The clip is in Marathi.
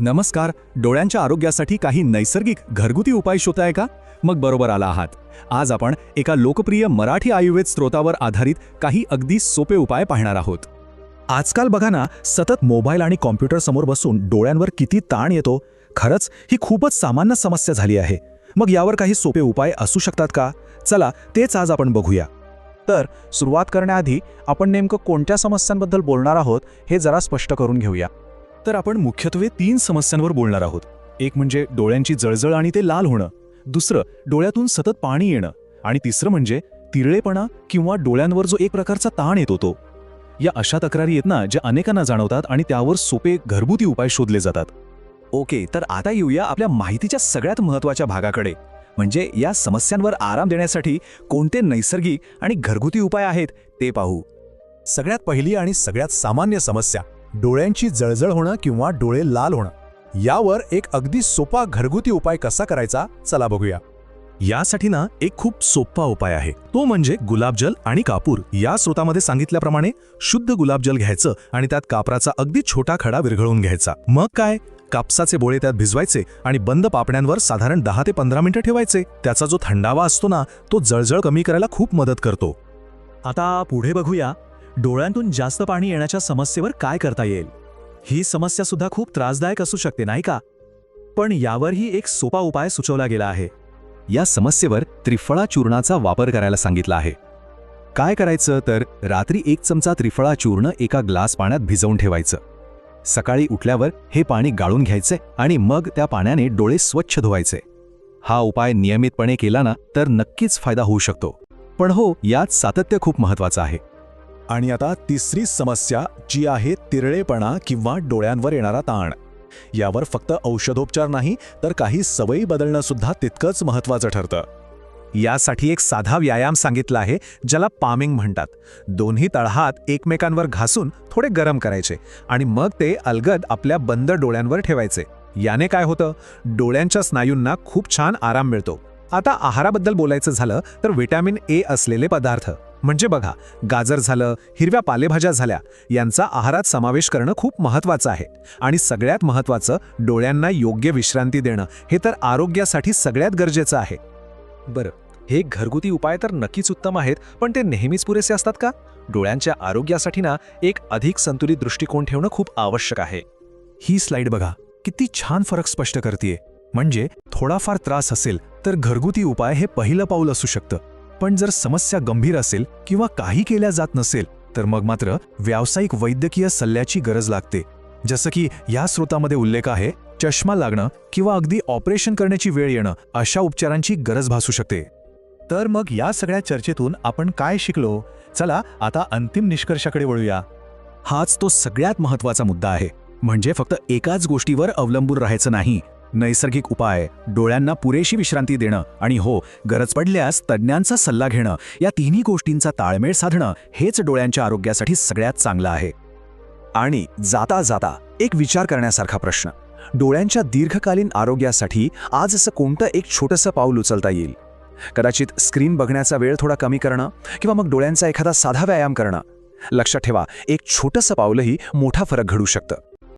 नमस्कार डोळ्यांच्या आरोग्यासाठी काही नैसर्गिक घरगुती उपाय शोधताय का? मग बरोबर आला आहात. आज आपण एका लोकप्रिय मराठी आयुर्वेद स्रोतावर आधारित काही अगदी सोपे उपाय पाहणार आहोत. आजकाल बघा ना सतत मोबाईल आणि कॉम्प्युटर समोर बसून डोळ्यांवर किती ताण येतो. खरंच ही खूपच सामान्य समस्या झाली आहे. मग यावर काही सोपे उपाय असू शकतात का? चला तेच आज आपण बघूया. तर सुरुवात करण्याआधी आपण नेमकं कोणत्या समस्यांबद्दल बोलणार आहोत हे जरा स्पष्ट करून घेऊया. तर आपण मुख्यत्वे तीन समस्यांवर बोलणार आहोत. एक म्हणजे डोळ्यांची जळजळ आणि ते लाल होणं. दुसरं डोळ्यातून सतत पाणी येणं. आणि तिसरं म्हणजे तिरळेपणा किंवा डोळ्यांवर जो एक प्रकारचा ताण येतो तो या अशा तक्रारी आहेत ना ज्या अनेकांना जाणवतात आणि त्यावर सोपे घरगुती उपाय शोधले जातात. ओके तर आता येऊया आपल्या माहितीच्या सगळ्यात महत्त्वाच्या भागाकडे. म्हणजे या समस्यांवर आराम देण्यासाठी कोणते नैसर्गिक आणि घरगुती उपाय आहेत ते पाहू. सगळ्यात पहिली आणि सगळ्यात सामान्य समस्या. डोळ्यांची जळजळ होणं किंवा डोळे लाल होणं यावर एक अगदी सोपा घरगुती उपाय कसा करायचा चला बघूया. यासाठी ना एक खूप सोपा उपाय आहे. तो म्हणजे गुलाबजल आणि कापूर. या स्रोतामध्ये सांगितल्याप्रमाणे शुद्ध गुलाबजल घ्यायचं आणि त्यात कापराचा अगदी छोटा खडा विरघळून घ्यायचा. मग काय? कापसाचे बोळे त्यात भिजवायचे आणि बंद पापण्यांवर साधारण दहा ते पंधरा मिनिटं ठेवायचे. त्याचा जो थंडावा असतो ना तो जळजळ कमी करायला खूप मदत करतो. आता पुढे बघूया डोळ्यांतून जास्त पाणी येण्याच्या समस्येवर काय करता येईल? ही समस्या सुद्धा खूप त्रासदायक असू शकते नाही का? पण यावरही एक सोपा उपाय सुचवला गेला आहे. या समस्येवर त्रिफळा चूर्णाचा वापर करायला सांगितलं आहे. काय करायचं तर रात्री एक चमचा त्रिफळा चूर्ण एका ग्लास पाण्यात भिजवून ठेवायचं. सकाळी उठल्यावर हे पाणी गाळून घ्यायचे आणि मग त्या पाण्याने डोळे स्वच्छ धुवायचे. हा उपाय नियमितपणे केला ना तर नक्कीच फायदा होऊ शकतो. पण हो यात सातत्य खूप महत्वाचं आहे. आणि आता तिसरी समस्या जी आहे तिरळेपणा किंवा डोळ्यांवर येणारा ताण. यावर फक्त औषधोपचार नाही तर काही सवयी बदलणं सुद्धा तितकंच महत्वाचं ठरतं. यासाठी एक साधा व्यायाम सांगितला आहे ज्याला पामिंग म्हणतात. दोन्ही तळहात एकमेकांवर घासून थोडे गरम करायचे आणि मग ते अलगद आपल्या बंद डोळ्यांवर ठेवायचे. याने काय होतं? डोळ्यांच्या स्नायूंना खूप छान आराम मिळतो. आता आहाराबद्दल बोलायचं झालं तर व्हिटॅमिन ए असलेले पदार्थ. म्हणजे बघा गाजर झालं हिरव्या पालेभाज्या झाल्या यांचा आहारात समावेश करणं खूप महत्त्वाचं आहे. आणि सगळ्यात महत्त्वाचं डोळ्यांना योग्य विश्रांती देणं हे तर आरोग्यासाठी सगळ्यात गरजेचं आहे. बरं हे घरगुती उपाय तर नक्कीच उत्तम आहेत पण ते नेहमीच पुरेसे असतात का? डोळ्यांच्या आरोग्यासाठी ना एक अधिक संतुलित दृष्टिकोन ठेवणं खूप आवश्यक आहे. ही स्लाइड बघा किती छान फरक स्पष्ट करते म्हणजे थोडाफार त्रास असेल तर घरगुती उपाय हे पहिलं पाऊल असू शकतं. पण जर समस्या गंभीर असेल किंवा काही केल्या जात नसेल तर मग मात्र व्यावसायिक वैद्यकीय सल्ल्याची गरज लागते. जसं की या स्रोतामध्ये उल्लेख आहे चष्मा लागणं किंवा अगदी ऑपरेशन करण्याची वेळ येणं अशा उपचारांची गरज भासू शकते. तर मग या सगळ्या चर्चेतून आपण काय शिकलो? चला आता अंतिम निष्कर्षाकडे वळूया. हाच तो सगळ्यात महत्त्वाचा मुद्दा आहे. म्हणजे फक्त एकाच गोष्टीवर अवलंबून राहायचं नाही. नैसर्गिक उपाय डोळ्यांना पुरेशी विश्रांती देणं आणि हो गरज पडल्यास तज्ज्ञांचा सल्ला घेणं या तिन्ही गोष्टींचा ताळमेळ साधणं हेच डोळ्यांच्या आरोग्यासाठी सगळ्यात चांगलं आहे. आणि जाता जाता एक विचार करण्यासारखा प्रश्न. डोळ्यांच्या दीर्घकालीन आरोग्यासाठी आज असं कोणतं एक छोटंसं पाऊल उचलता येईल? कदाचित स्क्रीन बघण्याचा वेळ थोडा कमी करणं किंवा मग डोळ्यांचा एखादा साधा व्यायाम करणं. लक्षात ठेवा एक छोटंसं पाऊलही मोठा फरक घडू शकतं.